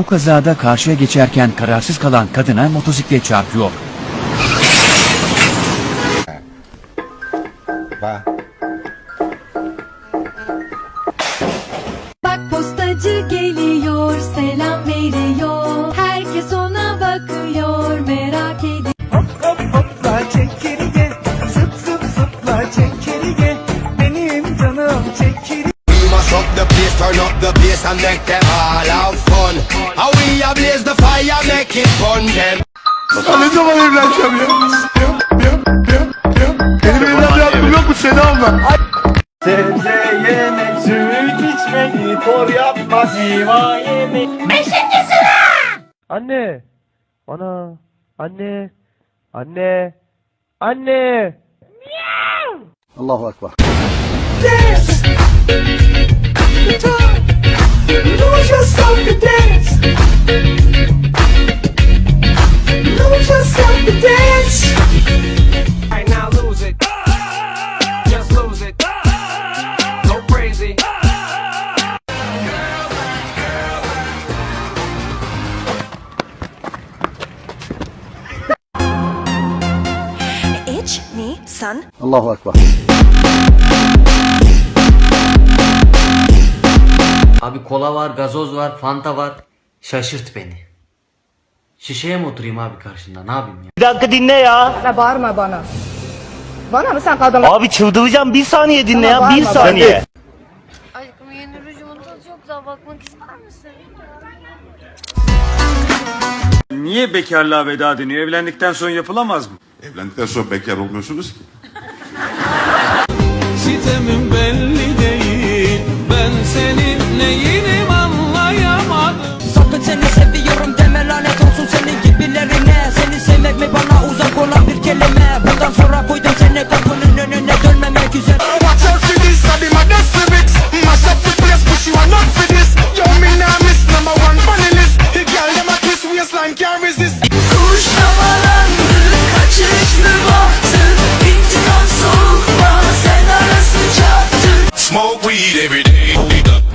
Bu kazada karşıya geçerken kararsız kalan kadına motosiklet çarpıyor. Bak postacı geliyor, selam veriyor. Herkes ona bakıyor, merak ediyor. Hopla çekirge Zıp zıp zıpla çekirge and make them all have fun. How we a blaze the fire, make it fun them. Ne zaman evleneceğim ya? Benim evlenme hakkım yok mu seni alma? Sebze yemek, süt içmek, spor yapmak, meyve yemek Anne. Ana. Anne. Anne. Anne. Allahu Ekber. To dance Right now, lose it. Just lose it. Go crazy. İç mi sen? Allahu Ekber. Abi kola var, gazoz var, fanta var. Şaşırt beni. Şişeye mi oturayım abi karşında? Ne yapayım ya? Bir dakika dinle ya. Sen bağırma bana. Bana mı sen kadın? Abi çıldıracağım bir saniye dinle ya. Tamam, Bir bağırma, saniye. Aşkım yeni rujumun tadı çok güzel bakmak ister misin? Niye bekarlığa veda deniyor? Evlendikten sonra yapılamaz mı? Evlendikten sonra bekar olmuyorsunuz ki. Twist waistline can't resist. Kuş havalandı, kaçışlı baktı. İntikam soğukla, sen arası çattı. Smoke weed every day.